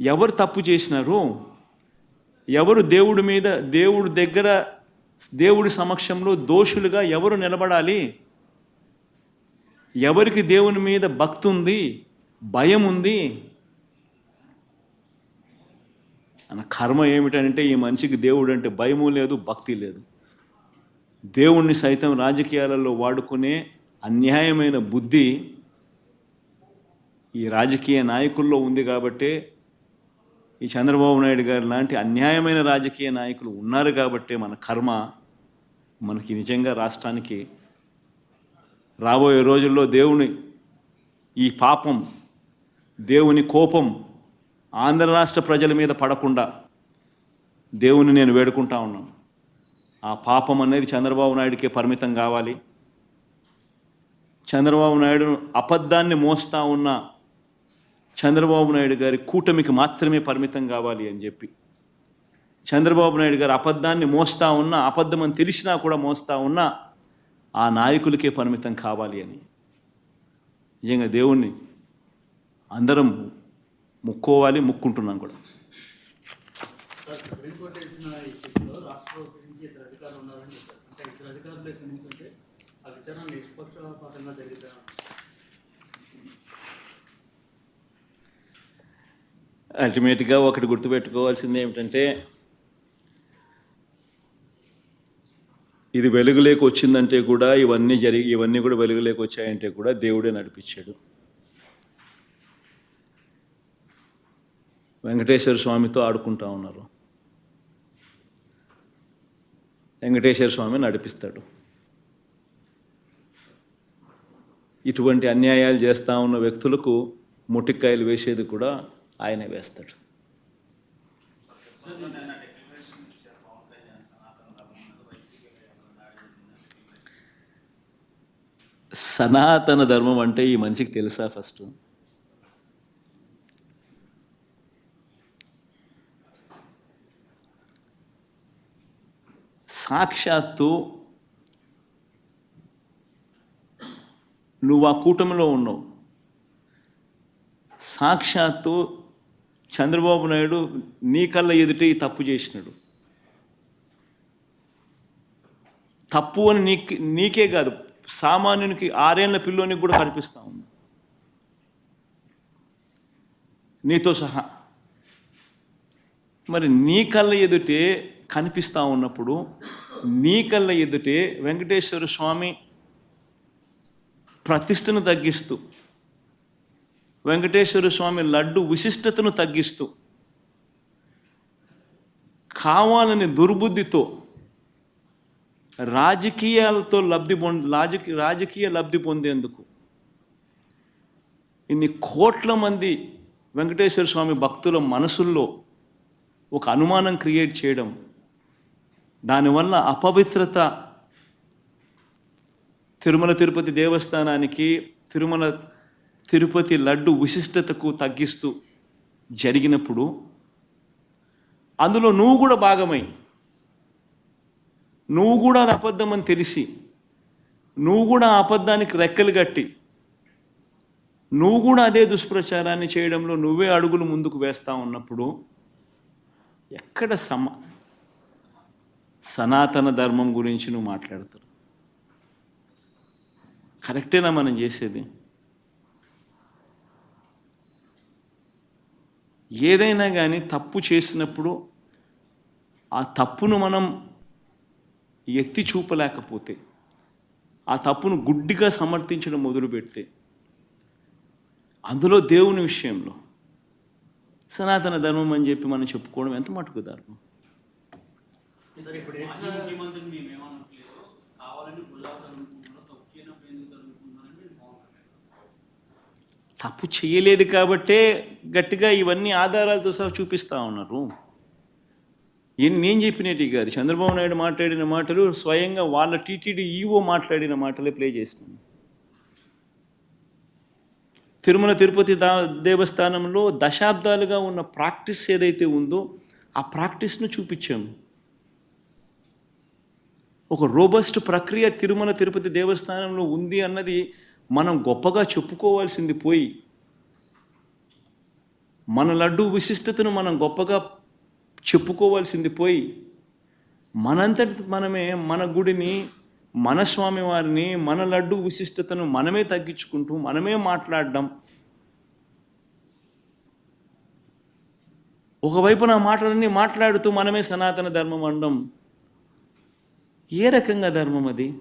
ఎవరు తప్పు చేసినారు ఎవరు దేవుడి మీద దేవుడి దగ్గర దేవుడి సమక్షంలో దోషులుగా ఎవరు నిలబడాలి? ఎవరికి దేవుని మీద భక్తి ఉంది భయం ఉంది? అన్న కర్మ ఏమిటంటే ఈ మనిషికి దేవుడు అంటే భయము లేదు భక్తి లేదు. దేవుణ్ణి సైతం రాజకీయాలలో వాడుకునే అన్యాయమైన బుద్ధి ఈ రాజకీయ నాయకుల్లో ఉంది కాబట్టే ఈ చంద్రబాబు నాయుడు గారు లాంటి అన్యాయమైన రాజకీయ నాయకులు ఉన్నారు కాబట్టే మన కర్మ మనకి నిజంగా రాష్ట్రానికి రాబోయే రోజుల్లో దేవుని ఈ పాపం దేవుని కోపం ఆంధ్ర రాష్ట్ర ప్రజల మీద పడకుండా దేవుని నేను వేడుకుంటా ఉన్నాను. ఆ పాపం అనేది చంద్రబాబు నాయుడికే పరిమితం కావాలి. చంద్రబాబు నాయుడు అబద్ధాన్ని మోస్తా ఉన్న చంద్రబాబు నాయుడు గారి కూటమికి మాత్రమే పరిమితం కావాలి అని చెప్పి. చంద్రబాబు నాయుడు గారు అబద్ధాన్ని మోస్తా ఉన్నా అబద్ధం అని తెలిసినా కూడా మోస్తా ఉన్నా ఆ నాయకులకే పరిమితం కావాలి అని. నిజంగా దేవుణ్ణి అందరం ముక్కోవాలి ముక్కుంటున్నాం కూడా. అధికారులు ఎక్కడి నుంచి ఆ విచారణ నిష్పక్షపాతంగా అల్టిమేట్గా ఒకటి గుర్తుపెట్టుకోవాల్సింది ఏమిటంటే ఇది వెలుగులోకి వచ్చిందంటే కూడా ఇవన్నీ జరిగి ఇవన్నీ కూడా వెలుగులోకి వచ్చాయంటే కూడా దేవుడే నడిపించాడు. వెంకటేశ్వర స్వామితో ఆడుకుంటా ఉన్నారు. వెంకటేశ్వర స్వామి నడిపిస్తాడు. ఇటువంటి అన్యాయాలు చేస్తూ ఉన్న వ్యక్తులకు ముటిక్కాయలు వేసేది కూడా ఆయనే వేస్తాడు. సనాతన ధర్మం అంటే ఈ మనిషికి తెలుసా ఫస్ట్? సాక్షాత్తు నువ్వు ఆ కూటమిలో ఉన్నావు. సాక్షాత్తు చంద్రబాబు నాయుడు నీ కళ్ళ ఎదుటే ఈ తప్పు చేసినాడు. తప్పు అని నీకే నీకే కాదు సామాన్యునికి ఆరేళ్ళ పిల్లోనికి కూడా కనిపిస్తూ ఉంది. నీతో సహా. మరి నీ కళ్ళ ఎదుటే కనిపిస్తూ ఉన్నప్పుడు నీ కళ్ళ ఎదుటే వెంకటేశ్వర స్వామి ప్రతిష్టను తగ్గిస్తూ వెంకటేశ్వర స్వామి లడ్డు విశిష్టతను తగ్గిస్తూ కావాలని దుర్బుద్ధితో రాజకీయాలతో లబ్ధి పొంద రాజకీయ రాజకీయ లబ్ధి పొందేందుకు ఇన్ని కోట్ల మంది వెంకటేశ్వర స్వామి భక్తుల మనసుల్లో ఒక అనుమానం క్రియేట్ చేయడం దానివల్ల అపవిత్రత తిరుమల తిరుపతి దేవస్థానానికి తిరుమల తిరుపతి లడ్డు విశిష్టతకు తగ్గిస్తూ జరిగినప్పుడు అందులో నువ్వు కూడా భాగమై నువ్వు కూడా అది అబద్ధం అని తెలిసి నువ్వు కూడా ఆ అబద్ధానికి రెక్కలు కట్టి నువ్వు కూడా అదే దుష్ప్రచారాన్ని చేయడంలో నువ్వే అడుగులు ముందుకు వేస్తా ఉన్నప్పుడు ఎక్కడ సమ సనాతన ధర్మం గురించి నువ్వు మాట్లాడతారు కరెక్టేనా మనం చేసేది? ఏదైనా కానీ తప్పు చేసినప్పుడు ఆ తప్పును మనం ఎత్తి చూపలేకపోతే ఆ తప్పును గుడ్డిగా సమర్థించడం మొదలు పెడితే అందులో దేవుని విషయంలో సనాతన ధర్మం అని చెప్పి మనం చెప్పుకోవడం ఎంత మటుకు ధర్మం ఇప్పుడు తప్పు చేయలేదు కాబట్టే గట్టిగా ఇవన్నీ ఆధారాలతో సహా చూపిస్తూ ఉన్నారు. ఏం- నేను చెప్పినట్టు కాదు చంద్రబాబు నాయుడు మాట్లాడిన మాటలు స్వయంగా వాళ్ళ టీటీడీ ఈవో మాట్లాడిన మాటలే ప్లే చేస్తున్నాను తిరుమల తిరుపతి దా దేవస్థానంలో దశాబ్దాలుగా ఉన్న ప్రాక్టీస్ ఏదైతే ఉందో ఆ ప్రాక్టీస్ను చూపించాము ఒక రోబస్ట్ ప్రక్రియ తిరుమల తిరుపతి దేవస్థానంలో ఉంది అన్నది మనం గొప్పగా చెప్పుకోవాల్సింది పోయి మన లడ్డు విశిష్టతను మనం గొప్పగా చెప్పుకోవాల్సింది పోయి మనంతటి మనమే మన గుడిని మన స్వామివారిని మన లడ్డు విశిష్టతను మనమే తగ్గించుకుంటూ మనమే మాట్లాడడం. ఒకవైపున మాటలన్నీ మాట్లాడుతూ మనమే సనాతన ధర్మం అనడం ఏ రకంగా ధర్మం అది?